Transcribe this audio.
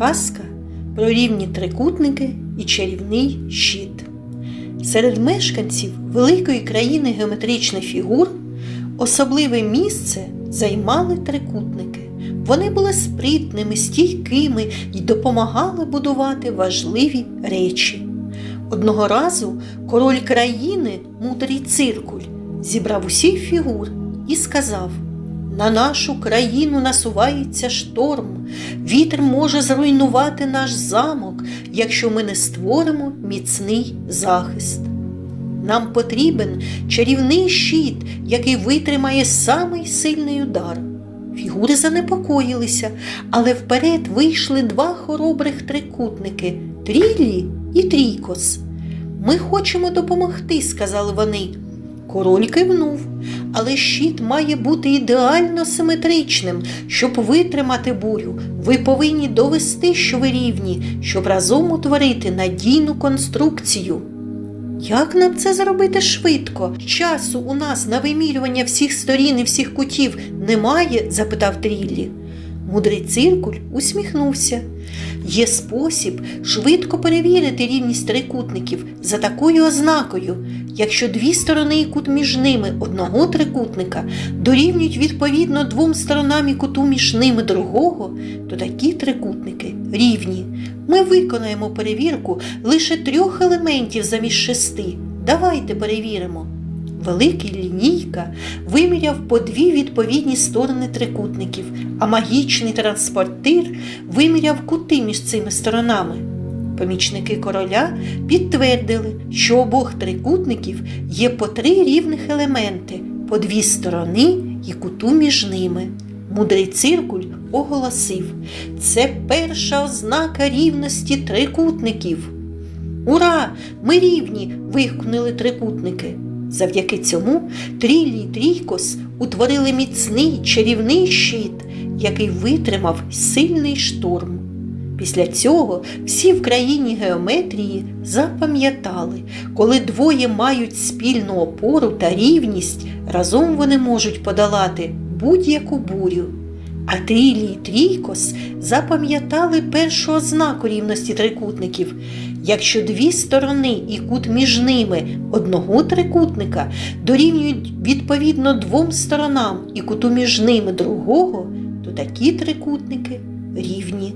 Казка про рівні трикутники і чарівний щит. Серед мешканців великої країни геометричних фігур особливе місце займали трикутники. Вони були спритними, стійкими і допомагали будувати важливі речі. Одного разу король країни, мудрий циркуль, зібрав усіх фігур і сказав: На нашу країну насувається шторм. Вітер може зруйнувати наш замок, якщо ми не створимо міцний захист. Нам потрібен чарівний щит, який витримає самий сильний удар. Фігури занепокоїлися, але вперед вийшли два хоробрих трикутники Трілі і Трійкос. Ми хочемо допомогти, сказали вони. Король кивнув, але щит має бути ідеально симетричним, щоб витримати бурю. Ви повинні довести, що ви рівні, щоб разом утворити надійну конструкцію. Як нам це зробити швидко? Часу у нас на вимірювання всіх сторін і всіх кутів немає? запитав Тріллі. Мудрий циркуль усміхнувся. Є спосіб швидко перевірити рівність трикутників за такою ознакою. Якщо дві сторони і кут між ними одного трикутника дорівнюють відповідно двом сторонам і куту між ними другого, то такі трикутники рівні. Ми виконаємо перевірку лише трьох елементів замість шести. Давайте перевіримо. Великий лінійка виміряв по дві відповідні сторони трикутників, а магічний транспортир виміряв кути між цими сторонами. Помічники короля підтвердили, що обох трикутників є по три рівних елементи, по дві сторони і куту між ними. Мудрий циркуль оголосив це перша ознака рівності трикутників. Ура! Ми рівні! вигукнули трикутники. Завдяки цьому Трілі Трійкос утворили міцний чарівний щит, який витримав сильний шторм. Після цього всі в країні геометрії запам'ятали, коли двоє мають спільну опору та рівність, разом вони можуть подолати будь-яку бурю. А Трілі і Трійкос запам'ятали першу ознаку рівності трикутників. Якщо дві сторони і кут між ними одного трикутника дорівнюють відповідно двом сторонам і куту між ними другого, то такі трикутники рівні.